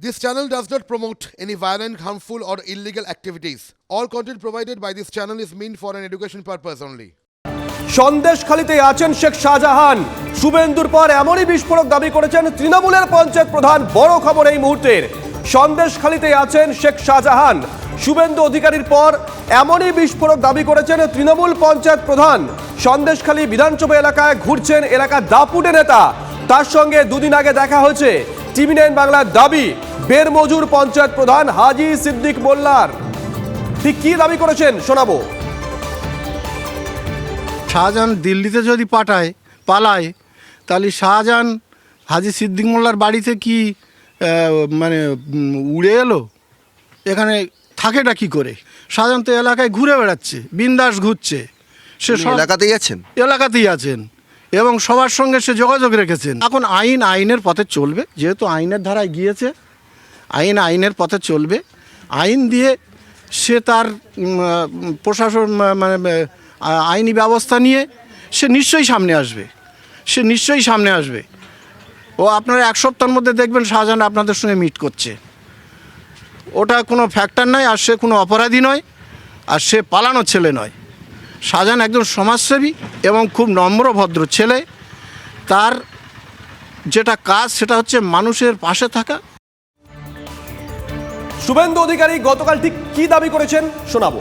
This channel does not promote any violent, harmful, or illegal activities. All content provided by this channel is meant for an education purpose only. সন্দেশখালিতে আছেন শেখ শাহজাহান। শুভেন্দুর পর এমনই বিস্ফোরক দাবি করেছেন তৃণমূলের পঞ্চায়েত প্রধান। বড় খবর এই মুহূর্তের সন্দেশখালিতে আছেন শেখ শাহজাহান। শুভেন্দু অধিকারীর পর এমনই বিস্ফোরক দাবি করেছেন তৃণমূল পঞ্চায়েত প্রধান। সন্দেশখালী বিধানসভা এলাকায় ঘুরছেন এলাকার দাপুটে নেতা। তার সঙ্গে দুদিন আগে দেখা হয়েছে। টিভি নাইন বাংলার দাবি বেরমজুর পঞ্চায়েত প্রধান হাজি সিদ্দিক মোল্লার। ঠিক কি দাবি করেছেন শোনাবো। শাহজাহান দিল্লিতে যদি পাঠায় পালায় তাহলে শাহজাহান হাজি সিদ্দিক মোল্লার বাড়িতে কি মানে উড়ে এলো? এখানে থাকেটা কি করে? শাহজাহান তো এলাকায় ঘুরে বেড়াচ্ছে বিন্দাস ঘুরছে। সে সব এলাকাতেই আছেন? এলাকাতেই আছেন। এবং সবার সঙ্গে সে যোগাযোগ রেখেছেন। এখন আইন আইনের পথে চলবে, যেহেতু আইনের ধারায় গিয়েছে, আইন আইনের পথে চলবে। আইন দিয়ে সে তার প্রশাসন মানে আইনি ব্যবস্থা নিয়ে সে নিশ্চয়ই সামনে আসবে। সে নিশ্চয়ই সামনে আসবে। ও আপনারা এক সপ্তাহের মধ্যে দেখবেন শাহজাহান আপনাদের সঙ্গে মিট করছে। ওটা কোনো ফ্যাক্টর নয়, আর সে কোনো অপরাধী নয়, আর সে পালানোর ছেলে নয়। শাহজাহান একজন সমাজসেবী এবং খুব নম্র ভদ্র ছেলে। তার যেটা কাজ সেটা হচ্ছে মানুষের পাশে থাকা। শুভেন্দু অধিকারী গতকাল ঠিক কি দাবি করেছেন শোনাবো।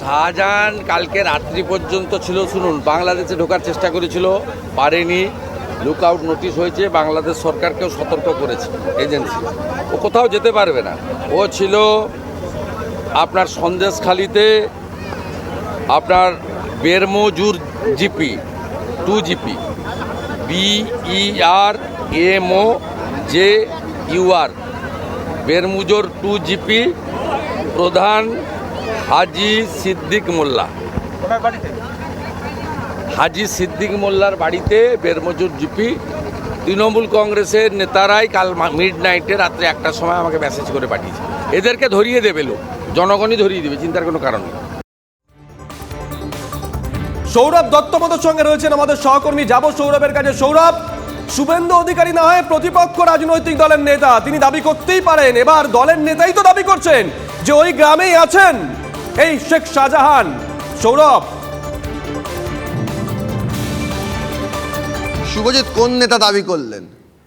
শাহজাহান কালকে রাত্রি পর্যন্ত ছিল শুনুন বাংলাদেশে ঢোকার চেষ্টা করেছিল পারেনি। লুক আউট নোটিশ হয়েছে বাংলাদেশ সরকারকেও সতর্ক করেছে এজেন্সি ও কোথাও যেতে পারবে না। ও ছিল আপনার সন্দেশখালিতে আপনার Bermajur GP two GP BER MO J UR Bermajur two GP প্রধান হাজি সিদ্দিক মোল্লা। হাজি সিদ্দিক মোল্লার বাড়িতে বেরমজুর জিপি। তৃণমূল কংগ্রেসের নেতারাই কাল মিড নাইটে রাত্রে একটার সময় আমাকে মেসেজ করে পাঠিয়েছে। এদেরকে ধরিয়ে দেবে লোক। জনগণই ধরিয়ে দেবে চিন্তার কোনো কারণ নেই। সৌরভ দত্ত দত্তমতের সঙ্গে রয়েছেন আমাদের সহকর্মী যাব সৌরভের কাছে। সৌরভ শুভেন্দু অধিকারী না হয় প্রতিপক্ষ রাজনৈতিক দলের নেতা তিনি দাবি করতেই পারেন এবার দলের নেতাই তো দাবি করছেন যে ওই গ্রামেই আছেন এই শেখ শাহজাহান। সৌরভ। শুভজিৎ কোন নেতা দাবি করলেন?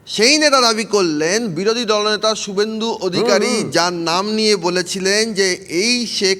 সেই নেতা দাবি করলেন বিরোধী দলনেতা শুভেন্দু অধিকারী যার নাম নিয়ে বলেছিলেন যে এই শেখ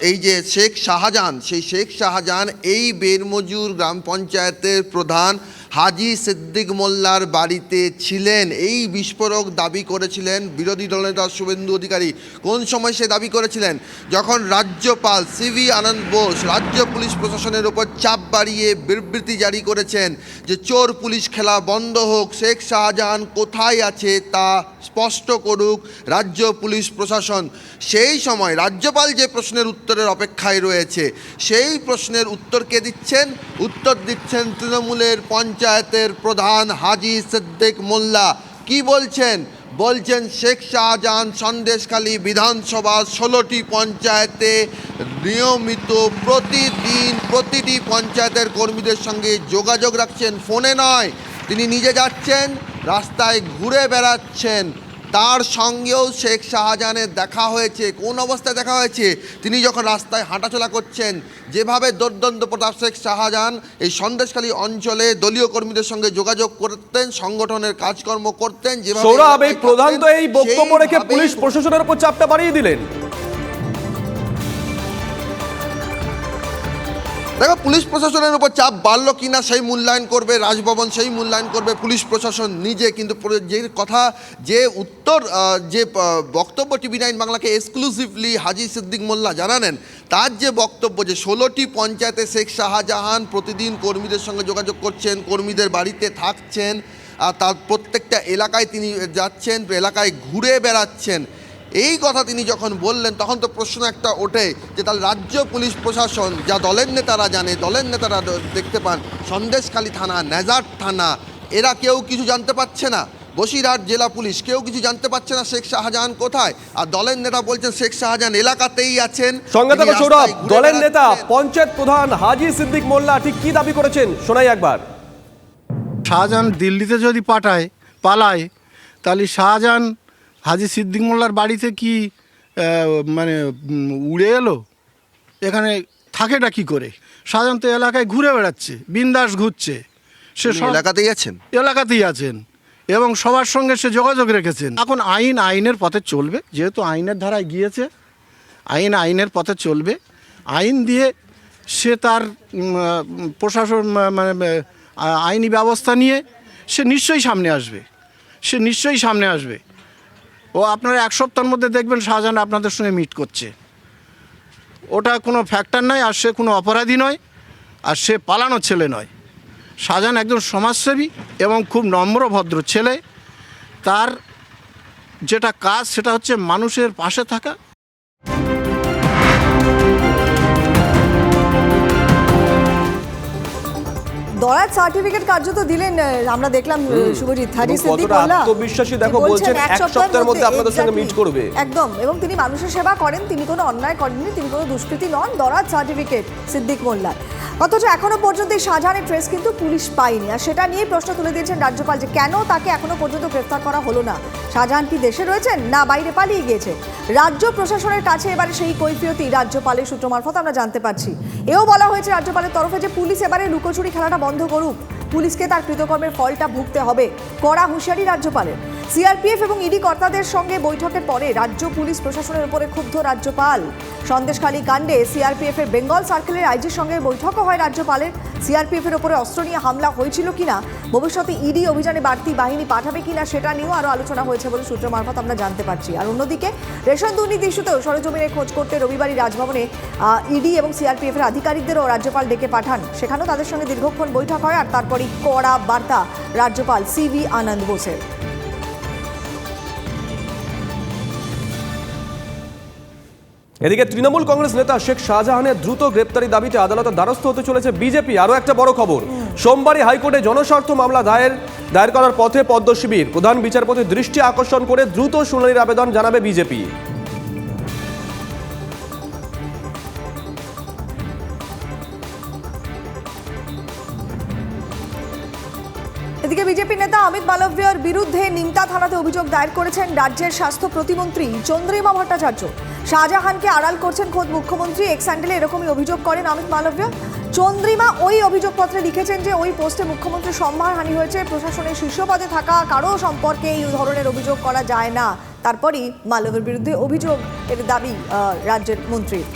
এই যে শেখ শাহজাহান সেই শেখ শাহজাহান এই বেরমজুর গ্রাম পঞ্চায়েতের প্রধান হাজি সিদ্দিক মোল্লার বাড়িতে ছিলেন। এই বিস্ফোরক দাবি করেছিলেন বিরোধী দলনেতা শুভেন্দু অধিকারী। কোন সময় সে দাবি করেছিলেন? যখন রাজ্যপাল সিভি আনন্দ বোস রাজ্য পুলিশ প্রশাসনের ওপর চাপ বাড়িয়ে বিবৃতি জারি করেছেন যে চোর পুলিশ খেলা বন্ধ হোক, শেখ শাহজাহান কোথায় আছে তা স্পষ্ট করুক রাজ্য পুলিশ প্রশাসন। সেই সময় রাজ্যপাল যে প্রশ্নের উত্তরের অপেক্ষায় রয়েছে, সেই প্রশ্নের উত্তর কে দিচ্ছেন? উত্তর দিচ্ছেন তৃণমূলের পঞ্চায়েতের প্রধান হাজি সিদ্দিক মোল্লা কি বলছেন? বলছেন, শেখ শাহজাহান সন্দেশখালী বিধানসভা ষোলোটি পঞ্চায়েতে নিয়মিত প্রতিদিন প্রতিটি পঞ্চায়েতের কর্মীদের সঙ্গে যোগাযোগ রাখছেন, ফোনে নয়, তিনি নিজে যাচ্ছেন, রাস্তায় ঘুরে বেড়াচ্ছেন। তার সঙ্গেও শেখ শাহজাহানের দেখা হয়েছে কোন অবস্থায় দেখা হয়েছে? তিনি যখন রাস্তায় হাঁটাচলা করছেন যেভাবে দুর্দন্ত প্রতাপ শেখ শাহজাহান এই সন্দেশখালী অঞ্চলে দলীয় কর্মীদের সঙ্গে যোগাযোগ করতেন সংগঠনের কাজকর্ম করতেন যেভাবে সৌরভ এই প্রধান তো এই বক্তব্য রেখে পুলিশ প্রশাসনের উপর চাপটা বাড়িয়ে দিলেন। দেখো, পুলিশ প্রশাসনের উপর চাপ বাড়লো কিনা সেই মূল্যায়ন করবে, রাজভবন সেই মূল্যায়ন করবে, পুলিশ প্রশাসন নিজে, কিন্তু যে কথা, যে উত্তর যে বক্তব্য টিভি নাইন বাংলাকে এক্সক্লুসিভলি হাজি সিদ্দিক মোল্লা জানালেন, তার যে বক্তব্য যে ষোলোটি পঞ্চায়েতে শেখ শাহজাহান প্রতিদিন কর্মীদের সঙ্গে যোগাযোগ করছেন, কর্মীদের বাড়িতে থাকছেন, আর তার প্রত্যেকটা এলাকায় তিনি যাচ্ছেন, এলাকায় ঘুরে বেড়াচ্ছেন এই কথা তিনি যখন বললেন তখন তো প্রশ্ন একটা ওঠে যে তাহলে রাজ্য পুলিশ প্রশাসন যা দলের নেতারা জানে দলের নেতারা দেখতে পান সন্দেশখালী থানা নেজার থানা এরা কেউ কিছু জানতে পারছে না? বসিরহাট জেলা পুলিশ কেউ কিছু জানতে পারছে না শেখ শাহজাহান কোথায়? আর দলের নেতা বলছেন শেখ শাহজাহান এলাকাতেই আছেন। সঙ্গে থাকো সৌরভ দলের নেতা পঞ্চায়েত প্রধান হাজি সিদ্দিক মোল্লা ঠিক কি দাবি করেছেন? শোনাই একবার। শাহজাহান দিল্লিতে যদি পাঠায় পালায় তাহলে শাহজাহান হাজি সিদ্দিক মোল্লার বাড়িতে কি মানে উড়ে এলো? এখানে থাকেটা কি করে? সাধারণত এলাকায় ঘুরে বেড়াচ্ছে বিন্দাস ঘুরছে। সে সব এলাকাতেই আছেন? এলাকাতেই আছেন। এবং সবার সঙ্গে সে যোগাযোগ রেখেছেন। এখন আইন আইনের পথে চলবে যেহেতু আইনের ধারায় গিয়েছে আইন আইনের পথে চলবে। আইন দিয়ে সে তার প্রশাসন মানে আইনি ব্যবস্থা নিয়ে সে নিশ্চয়ই সামনে আসবে। সে নিশ্চয়ই সামনে আসবে। ও আপনারা এক সপ্তাহের মধ্যে দেখবেন শাহজাহান আপনাদের সঙ্গে মিট করছে। ওটা কোনো ফ্যাক্টর নয়, আর সে কোনো অপরাধী নয়, আর সে পালানো ছেলে নয়। শাহজাহান একজন সমাজসেবী এবং খুব নম্র, ভদ্র ছেলে। তার যেটা কাজ সেটা হচ্ছে মানুষের পাশে থাকা দরাজ সার্টিফিকেট কার্যত দিলেন আমরা দেখলাম শুভজিৎ হাজি সিদ্দিক মোল্লা আত্মবিশ্বাসী দেখো, বলছেন এক সপ্তাহের মধ্যে আপনাদের সঙ্গে মিট করবে। একদম এবং তিনি মানুষের সেবা করেন তিনি কোনো অন্যায় করেননি তিনি কোনো দুষ্কৃতি নন দরাজ সার্টিফিকেট সিদ্দিক মোল্লার। অথচ এখনও পর্যন্ত এই শাহজাহানের ট্রেস কিন্তু পুলিশ পায়নি। আর সেটা নিয়ে প্রশ্ন তুলে দিয়েছেন রাজ্যপাল যে কেন তাকে এখনও পর্যন্ত গ্রেফতার করা হলো না? শাহজাহান কি দেশে রয়েছেন না বাইরে পালিয়ে গিয়েছে? রাজ্য প্রশাসনের কাছে এবারে সেই কৈফিয়তি রাজ্যপালের সূত্র মারফত আমরা জানতে পারছি। এও বলা হয়েছে রাজ্যপালের তরফে যে পুলিশ এবারে লুকোচুরি খেলাটা বন্ধ করুক। পুলিশকে তার কৃতকর্মের ফলটা ভুগতে হবে। কড়া হুঁশিয়ারি রাজ্যপালের। সিআরপিএফ এবং ইডি কর্তাদের সঙ্গে বৈঠকের পরে রাজ্য পুলিশ প্রশাসনের উপরে ক্ষুব্ধ রাজ্যপাল। সন্দেশখালী কাণ্ডে সিআরপিএফ এর বেঙ্গল সার্কেলের আইজির সঙ্গে বৈঠকও হয় রাজ্যপালের। সিআরপিএফ এর উপরে অস্ত্র নিয়ে হামলা হয়েছিল কিনা, ভবিষ্যতে ইডি অভিযানে বাড়তি বাহিনী পাঠাবে কিনা সেটা নিয়েও আরও আলোচনা হয়েছে বলে সূত্র মারফত আমরা জানতে পারছি। আর অন্যদিকে, রেশন দুর্নীতি ইস্যুতেও সরেজমিনে খোঁজ করতে রবিবারই রাজভবনে ইডি এবং সিআরপিএফ এর আধিকারিকদেরও রাজ্যপাল ডেকে পাঠান। সেখানেও তাদের সঙ্গে দীর্ঘক্ষণ বৈঠক হয় আর তারপরই কড়া বার্তা রাজ্যপাল সিভি আনন্দ বোসের। এদিকে তৃণমূল কংগ্রেস নেতা শেখ শাহজাহানের দ্রুত গ্রেপ্তারি দাবিতে আদালতের দ্বারস্থ হতে চলেছে বিজেপি। আরও একটা বড় খবর। সোমবারই হাইকোর্টে জনস্বার্থ মামলা দায়ের দায়ের করার পথে পদ্ম শিবির। প্রধান বিচারপতির দৃষ্টি আকর্ষণ করে দ্রুত শুনানির আবেদন জানাবে বিজেপি। এদিকে বিজেপি নেতা অমিত মালব্যর বিরুদ্ধে নিমতা থানাতে অভিযোগ দায়ের করেছেন রাজ্যের স্বাস্থ্য প্রতিমন্ত্রী চন্দ্রিমা ভট্টাচার্য। শাহজাহানকে আড়াল করছেন খোদ মুখ্যমন্ত্রী। এক্স স্যান্ডেলে এরকমই অভিযোগ করেন অমিত মালব্য চন্দ্রিমা ওই অভিযোগপত্রে লিখেছেন যে ওই পোস্টে মুখ্যমন্ত্রীর সম্মানহানি হয়েছে। প্রশাসনের শীর্ষ পদে থাকা কারও সম্পর্কে এই ধরনের অভিযোগ করা যায় না। তারপরই মালবের বিরুদ্ধে অভিযোগ। এর দাবি রাজ্যের মন্ত্রীর।